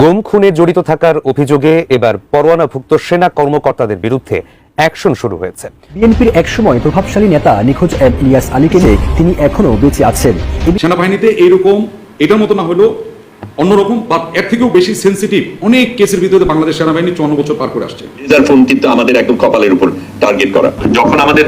গুম খুনে জড়িত থাকার অভিযোগে এবার পরোয়ানাভুক্ত সেনা কর্মকর্তাদের বিরুদ্ধে অ্যাকশন শুরু হয়েছে। বিএনপির একসময় প্রভাবশালী নেতা নিখোঁজ এম ইলিয়াস আলীকে নিয়ে তিনি এখনও বেঁচে আছেন। সেনাবাহিনীতে এইরকম এটার মতো না হলো অন্যরকম বা এর থেকেও বেশি সেন্সিটিভ অনেক কেসের ভিতরে বাংলাদেশ সেনাবাহিনী চুয়ান্ন বছর পার করে আসছে। রিজার্ভ ফোন কিন্তু আমাদের একদম কপালের উপর। টার্গেট করা। যখন আমাদের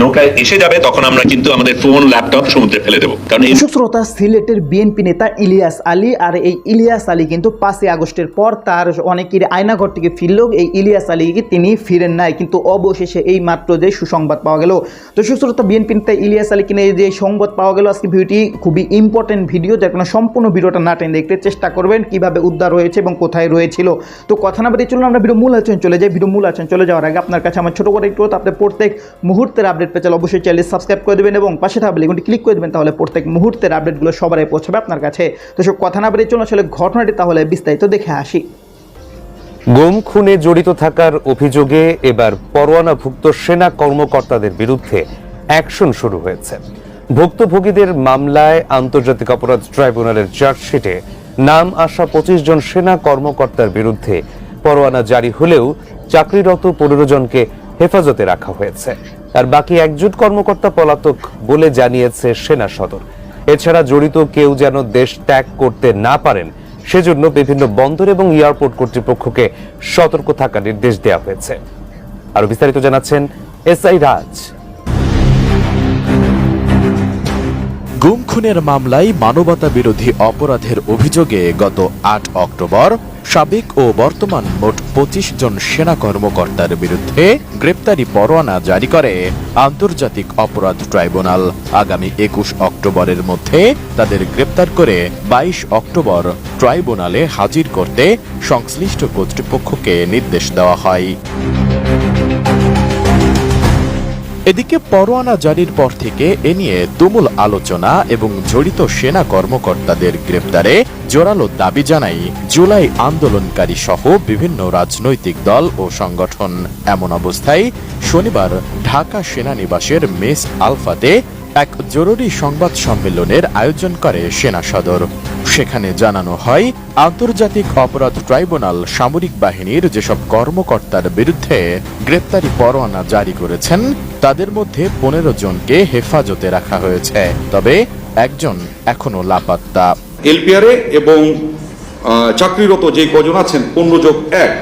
নৌকায় এসে যাবে, তখন আমরা কিন্তু আমাদের ফোন ল্যাপটপ সমুদ্রে ফেলে দেবো। কারণ এই শ্রোতা, সিলেটের বিএনপি নেতা ইলিয়াস আলী আর এই ইলিয়াস আলী কিন্তু পাঁচই আগস্টের পর তার অনেকের আয়নাঘর থেকে ফিরলেও এই ইলিয়াস আলীকে তিনি ফিরেন নাই। কিন্তু অবশেষে এই মাত্র যে সুসংবাদ পাওয়া গেল, তো শ্রোতা বিএনপি নেতা ইলিয়াস আলীকে নিয়ে যে সংবাদ পাওয়া গেল, আজকে ভিডিওটি খুবই ইম্পর্টেন্ট ভিডিও যার কারণে সম্পূর্ণ ভিডিওটা না টেনে দেখতে চেষ্টা করবেন, কীভাবে উদ্ধার হয়েছে এবং কোথায় রয়েছিল। তো কথা না বাড়িয়ে চলুন, আমরা ভিডিও মূল আলোচনা চলে যাই। ভিডিও মূল আলোচনা চলে যাওয়ার আগে আপনার কাছে আমার ছোট অনুরোধ, আপনি প্রত্যেক মুহূর্তের আপডেট পেতে চাইলে অবশ্যই চ্যানেল সাবস্ক্রাইব করে দেবেন এবং পাশে থাকবে লিঙ্কটি ক্লিক করে দেবেন তাহলে প্রত্যেক মুহূর্তের আপডেটগুলো সবারই পৌঁছাবে আপনার কাছে। তো সব কথা না বাড়িয়ে চলুন আসলে ঘটনাটি তাহলে বিস্তারিত দেখে আসি। গুম খুনে জড়িত থাকার অভিযোগে এবার পরোয়ানাভুক্ত সেনা কর্মকর্তাদের বিরুদ্ধে অ্যাকশন শুরু হয়েছে। ভুক্তভোগীদের মামলায় আন্তর্জাতিক অপরাধ ট্রাইব্যুনালের চার্জশিটে নাম আসা পঁচিশ জন সেনা কর্মকর্তার বিরুদ্ধে পরোয়ানা জারি হলেও চাকরিরত পনেরো জনকে হেফাজতে রাখা হয়েছে। আর বাকি একজন কর্মকর্তা পলাতক বলে জানিয়েছে সেনা সদর। এছাড়া জড়িত কেউ যেন দেশ ত্যাগ করতে না পারেন, সেজন্য বিভিন্ন বন্দর এবং এয়ারপোর্ট কর্তৃপক্ষকে সতর্ক থাকার নির্দেশ দেওয়া হয়েছে। আরও বিস্তারিত জানাচ্ছেন এসআই রাজ। গুম খুনের মামলায় মানবতা বিরোধী অপরাধের অভিযোগে গত আট অক্টোবর সাবেক ও বর্তমান মোট পঁচিশ জন সেনা কর্মকর্তার বিরুদ্ধে গ্রেপ্তারি পরোয়ানা জারি করে আন্তর্জাতিক অপরাধ ট্রাইব্যুনাল। আগামী একুশ অক্টোবরের মধ্যে তাদের গ্রেপ্তার করে বাইশ অক্টোবর ট্রাইব্যুনালে হাজির করতে সংশ্লিষ্ট কর্তৃপক্ষকে নির্দেশ দেওয়া হয়। এদিকে পরোয়ানা জারির পর থেকে এ নিয়ে তুমুল আলোচনা এবং জড়িত সেনা কর্মকর্তাদের গ্রেপ্তারে জোরালো দাবি জানাই জুলাই আন্দোলনকারী সহ বিভিন্ন রাজনৈতিক দল ও সংগঠন। এমন অবস্থায় শনিবার ঢাকা সেনানিবাসের মেস আলফাতে এক জরুরি সংবাদ সম্মেলনের আয়োজন করে সেনা সদর। সেখানে জানানো হয়, আন্তর্জাতিক অপরাধ ট্রাইব্যুনাল সামরিক বাহিনীর যেসব কর্মকর্তার বিরুদ্ধে গ্রেপ্তারি পরোয়ানা জারি করেছেন, তাদের মধ্যে পনেরো জনকে হেফাজতে রাখা হয়েছে। তবে একজন এখনও লাপাত্তা। এলপিআরে এবং চাকরিরত যে কজন আছেন, পনেরো যোগ এক,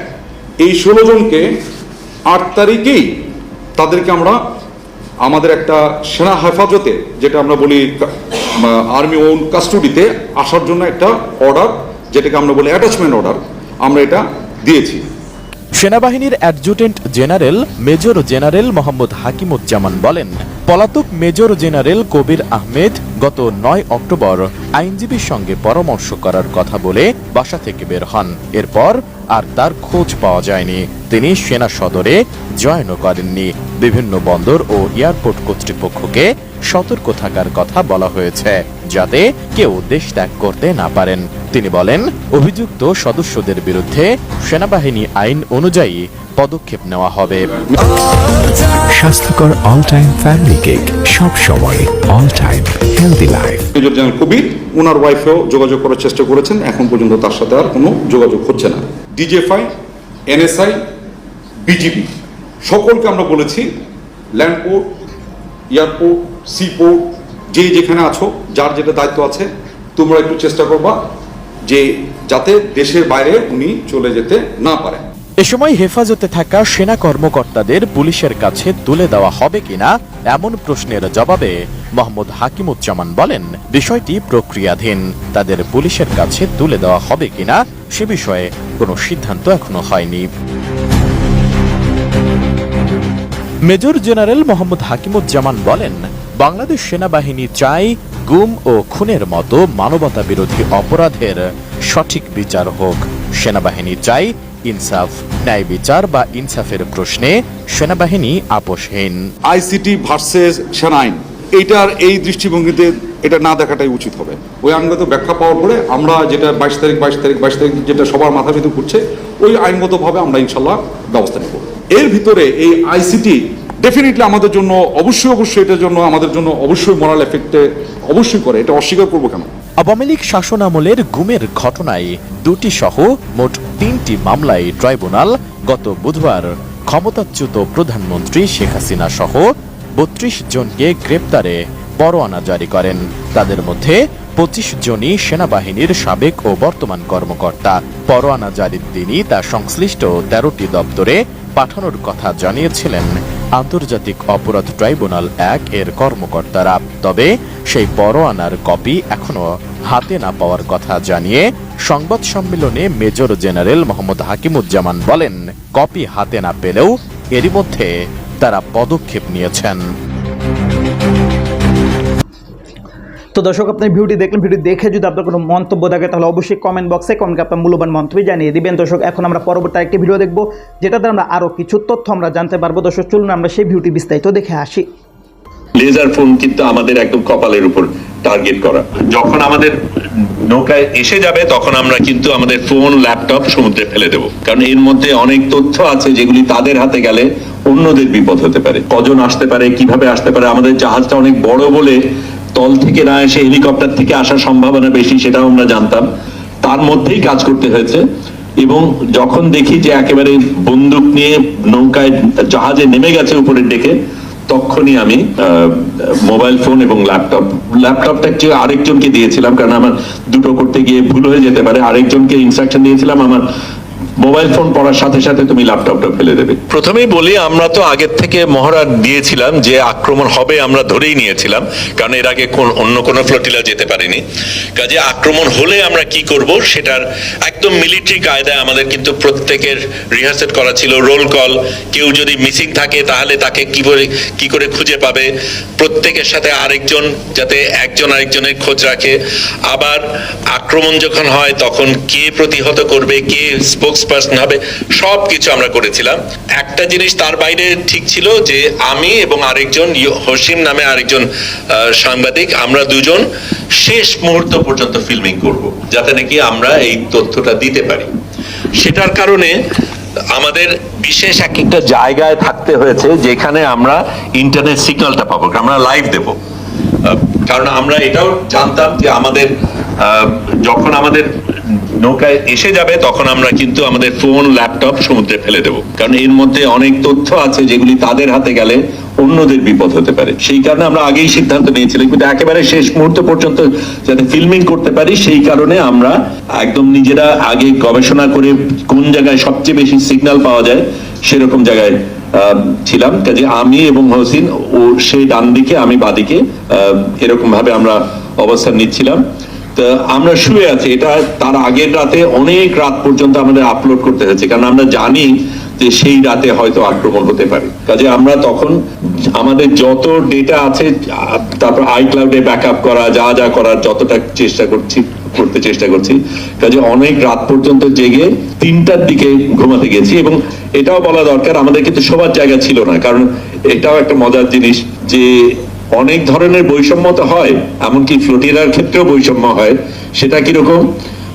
এই ষোলো জনকে আট তারিখেই তাদেরকে আমরা, আমাদের একটা সেনা হেফাজতে, যেটা আমরা বলি আর্মি ওন কাস্টডিতে আসার জন্য একটা অর্ডার যেটাকে আমরা বলি অ্যাটাচমেন্ট অর্ডার আমরা এটা দিয়েছি। সেনাবাহিনীর adjutant general major general Mohammad Hakimuzzaman বলেন পলাতক মেজর জেনারেল কবির আহমেদ গত নয় অক্টোবর আইনজীবীর সঙ্গে পরামর্শ করার কথা বলে বাসা থেকে বের হন। এরপর আর তার খোঁজ পাওয়া যায়নি। তিনি সেনা সদরে জয়েনও করেননি। বিভিন্ন বন্দর ও এয়ারপোর্ট কর্তৃপক্ষকে সতর্ক থাকার কথা বলা হয়েছে, যাতে কেউ দেশ ত্যাগ করতে না পারেন। তিনি বলেন, অভিযুক্ত সদস্যদের বিরুদ্ধে সেনাবাহিনী আইন অনুযায়ী পদক্ষেপ নেওয়া হবে। স্বাস্থ্যকর অল টাইম ফ্যামিলি কেক সব সময় all time healthy life major general Kabir. ওনার ওয়াইফেও যোগাযোগ করার চেষ্টা করেছেন। এখন পর্যন্ত তার সাথে আর কোনো যোগাযোগ হচ্ছে না। ডিজেফআই এনএসআই বিজিবি সকলকে আমরা বলেছি ল্যান্ডপোর্ট এয়ারপোর্ট সিপোর্ট যে যেখানে আছো যার যেটা দায়িত্ব আছে তোমরা একটু চেষ্টা করবা যে যাতে দেশের বাইরে উনি চলে যেতে না পারেন। এ সময় হেফাজতে থাকা সেনা কর্মকর্তাদের পুলিশের কাছে তুলে দেওয়া হবে কিনা এমন প্রশ্নের জবাবে মোহাম্মদ হাকিমুজ্জামান বলেন, বিষয়টি প্রক্রিয়াধীন। তাদের পুলিশের কাছে তুলে দেওয়া হবে কিনা সে বিষয়ে কোনো সিদ্ধান্ত এখনও হয়নি। মেজর জেনারেল মোহাম্মদ হাকিমুজ্জামান বলেন, বাংলাদেশ সেনাবাহিনী চাই গুম ও খুনের মতো মানবতা বিরোধী অপরাধের সঠিক বিচার হোক। সেনাবাহিনী চাই ইনসাফ, ন্যায় বিচার বা ইনসাফের প্রশ্নে সেনাবাহিনী আপোষহীন। আইসিটি ভার্সেস সেনাইন, এইটার এই দৃষ্টিভঙ্গিতে এটা না দেখাটাই উচিত হবে। ওই আইনগত ব্যাখ্যা পাওয়ার পরে আমরা যেটা বাইশ তারিখ বাইশ তারিখ বাইশ তারিখ যেটা সবার মাথা ভিতর করছে ওই আইনগতভাবে আমরা ইনশাল্লাহ ব্যবস্থা নেব। এর ভিতরে এই আইসিটি ডেফিনেটলি আমাদের জন্য, অবশ্যই অবশ্যই এটার জন্য, আমাদের জন্য অবশ্যই মোরাল এফেক্টে অবশ্যই করে। এটা অস্বীকার করব কেন? আওয়ামী লীগ শাসনামলের গুমের ঘটনায় দুটি সহ মোট তিনটি মামলায় ট্রাইব্যুনাল গত বুধবার ক্ষমতাচ্যুত প্রধানমন্ত্রী শেখ হাসিনা সহ বত্রিশ জনকে গ্রেপ্তারে পরোয়ানা জারি করেন। তাদের মধ্যে পঁচিশ জনই সেনাবাহিনীর সাবেক ও বর্তমান কর্মকর্তা। পরোয়ানা জারির দিনই তা সংশ্লিষ্ট তেরোটি দপ্তরে পাঠানোর কথা জানিয়েছিলেন আন্তর্জাতিক অপরাধ ট্রাইব্যুনাল এক এর কর্মকর্তারা। তবে সেই পরোয়ানার কপি এখনও হাতে না পাওয়ার কথা জানিয়ে সংবাদ সম্মেলনে মেজর জেনারেল মোহাম্মদ হাকিমুজ্জামান বলেন, কপি হাতে না পেলেও এরই মধ্যে তারা পদক্ষেপ নিয়েছেন। তো দর্শক, আপনি ভিডিওটি দেখলেন ভিডিও দেখে যদি আপনার কোনো মন্তব্য থাকে, তাহলে অবশ্যই কমেন্ট বক্সে কমেন্টে আপনার মূল্যবান মন্তব্য জানিয়ে দিবেন। দর্শক, এখন আমরা পরবর্তী একটি ভিডিও দেখব, যেটাতে আমরা আরও কিছু তথ্য আমরা জানতে পারব। দর্শক, চলুন আমরা সেই ভিডিওটি বিস্তারিত দেখে আসি। লেজার ফোন কিন্তু আমাদের একদম কপালের উপর টার্গেট করা। যখন আমাদের নৌকায় এসে যাবে, তখন আমরা কিন্তু আমাদের ফোন ল্যাপটপ সমুদ্রে ফেলে দেব। কারণ এর মধ্যে অনেক তথ্য আছে যেগুলি তাদের হাতে গেলে অন্যদের বিপদ হতে পারে। কজন আসতে পারে, কীভাবে আসতে পারে, আমাদের জাহাজটা অনেক বড় বলে তল থেকে না এসে হেলিকপ্টার থেকে আসার সম্ভাবনা বেশি, সেটাও আমরা জানতাম। তার মধ্যেই কাজ করতে হয়েছে এবং যখন দেখি যে একেবারে বন্দুক নিয়ে নৌকায় জাহাজে নেমে গেছে উপরের ডেকে তখনই আমি মোবাইল ফোন এবং ল্যাপটপ, ল্যাপটপটা একটু আরেকজনকে দিয়েছিলাম, কারণ আমার দুটো করতে গিয়ে ভুল হয়ে যেতে পারে। আরেকজনকে ইনস্ট্রাকশন দিয়েছিলাম, আমার মোবাইল ফোন পড়ার সাথে সাথে তুমি ল্যাপটপটা ফেলে দেবে। প্রথমেই বলি, আমরা তো আগের থেকে মহড়া দিয়েছিলাম যে আক্রমণ হবে, আমরা ধরেই নিয়েছিলাম, কারণ এর আগে কোন অন্য কোনো ফ্লোটিলা যেতে পারেনি। কাজে আক্রমণ হলে আমরা কি করব, সেটার একদম মিলিটারি কায়দায় আমাদের কিন্তু প্রত্যেকের রিহার্সেল করা ছিল রোল কল কেউ যদি মিসিং থাকে তাহলে তাকে কি করে কি করে খুঁজে পাবে। প্রত্যেকের সাথে আরেকজন যাতে একজন আরেকজনের খোঁজ রাখে। আবার আক্রমণ যখন হয়, তখন কে প্রতিহত করবে, কে স্পোক্স পার্সন হবে সব কিছু আমরা করেছিলাম। একটা জিনিস তার বাইরে ঠিক ছিল যে আমি এবং আরেকজন হসিম নামে আরেকজন সাংবাদিক, আমরা দুজন শেষ মুহূর্ত পর্যন্ত ফিল্মিং করব, যাতে নাকি আমরা এই তথ্যটা দিতে পারি। সেটার কারণে আমাদের বিশেষ এক একটা জায়গায় থাকতে হয়েছে, যেখানে আমরা ইন্টারনেট সিগন্যালটা পাবো আমরা লাইভ দেব। কারণ আমরা এটাও জানতাম যে আমাদের যখন আমাদের নৌকায় এসে যাবে, তখন আমরা কিন্তু আমাদের ফোন ল্যাপটপ সমুদ্রে ফেলে দেব। কারণ এর মধ্যে অনেক তথ্য আছে যেগুলি তাদের হাতে গেলে অন্যদের বিপদ হতে পারে। সেই কারণে আমরা আগেই সিদ্ধান্ত নিয়েছিলাম, কিন্তু একেবারে শেষ মুহূর্ত পর্যন্ত যাতে ফিল্মিং করতে পারি, সেই কারণে আমরা একদম নিজেরা আগে গবেষণা করে কোন জায়গায় সবচেয়ে বেশি সিগন্যাল পাওয়া যায়, সেরকম জায়গায় ছিলাম। কাজে আমি এবং হসিন ও সেই ডান দিকে আমি বাদিকে এরকম ভাবে আমরা অবস্থান নিচ্ছিলাম। তো আমরা শুয়ে আছি। এটা তার আগের রাতে অনেক রাত পর্যন্ত আমাদের আপলোড করতে হয়েছে। কারণ আমরা জানি যে সেই রাতে হয়তো আক্রমণ হতে পারে। কাজে আমরা তখন আমাদের যত ডেটা আছে, তারপর আই ক্লাউডে ব্যাকআপ করা, যা যা করার যতটা চেষ্টা করছি, করতে চেষ্টা করছি। কাজে অনেক রাত পর্যন্ত জেগে তিনটার দিকে ঘুমাতে গেছি এবং এটাও বলা দরকার, আমাদের কিন্তু সবার জায়গা ছিল না। কারণ এটাও একটা মজার জিনিস যে অনেক ধরনের বৈষম্য তো হয়, এমনকি ফ্লোটিরার ক্ষেত্রেও বৈষম্য হয়। সেটা কীরকম?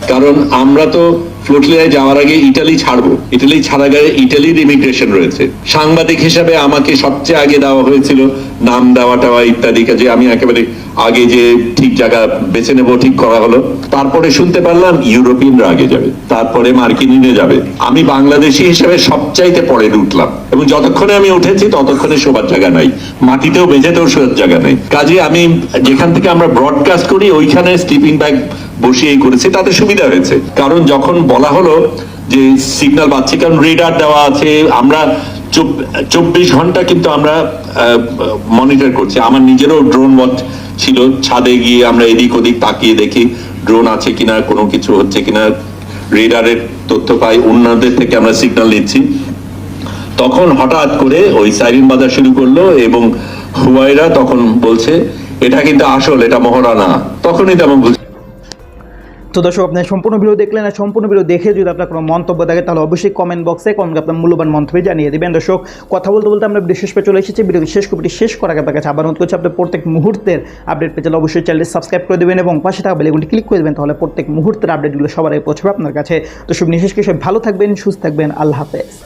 কারণ আমরা তো ফ্লোটিলায় যাওয়ার আগে ইটালি ছাড়বো। ইটালি ছাড়া গেলে ইটালির ইমিগ্রেশন রয়েছে। সাংবাদিক হিসাবে আমাকে সবচেয়ে আগে দেওয়া হয়েছিল নাম দেওয়া টাওয়া ইত্যাদি কাজে। আমি একেবারে আগে যে ঠিক জায়গা বেছে নেব, ঠিক করা হলো, তারপরে শুনতে পারলাম ইউরোপিয়ানরা আগে যাবে, তারপরে মার্কিনিনে যাবে। আমি বাংলাদেশি হিসেবে সবচাইতে পরে উঠলাম এবং যতক্ষণে আমি উঠেছি, ততক্ষণে শোবার জায়গা নাই। মাটিতেও বেঁচেতেও শোবার জায়গা নাই। কাজে আমি যেখান থেকে আমরা ব্রডকাস্ট করি, ওইখানে স্লিপিং ব্যাগ বসিয়েই করেছি, তাতে সুবিধা হয়েছে। কারণ যখন বলা হলো যে সিগন্যাল পাচ্ছি, কারণ রেডার দেওয়া আছে, আমরা চব্বিশ ঘণ্টা কিন্তু আমরা মনিটর করছি। আমার নিজেরও ড্রোন ওয়াচ ছিল, ছাদে গিয়ে আমরা এদিক ওদিক তাকিয়ে দেখি ড্রোন আছে কিনা, কোনো কিছু হচ্ছে কিনা রেডারের তথ্য পাই, অন্যদের থেকে আমরা সিগন্যাল নিচ্ছি। তখন হঠাৎ করে ওই সাইরিন বাজার শুরু করল এবং হুয়াইরা তখন বলছে, এটা কিন্তু আসল, এটা মহড়া না। তখনই তেমন তো দর্শক, আপনি সম্পূর্ণ ভিডিও দেখলেন আর সম্পূর্ণ ভিডিও দেখে যদি আপনার কোনো মন্তব্য থাকে, তাহলে অবশ্যই কমেন্ট বক্সে কমেন্ট আপনার মূল্যবান মন্তব্য জানিয়ে দেবেন। দর্শক, কথা বলতে বলতে আমরা বিশেষ পেয়ে চলে এসেছি। ভিডিও শেষ কপিটি শেষ করার আপনার কাছে আবার অনুরোধ করছি আপনার প্রত্যেক মুহূর্তের আপডেট পেয়ে চলে অবশ্যই চ্যানেলটি সাবস্ক্রাইব করে দেবেন এবং পাশে থাকা বেলেগুনটি ক্লিক করে দেবেন, তাহলে প্রত্যেক মুহূর্তের আপডেটগুলো সবার আগে পৌঁছবে আপনার কাছে। তো সব নিশেষ কিছু ভালো থাকবেন, সুস্থ থাকবেন, আল্লাহ হাফেজ।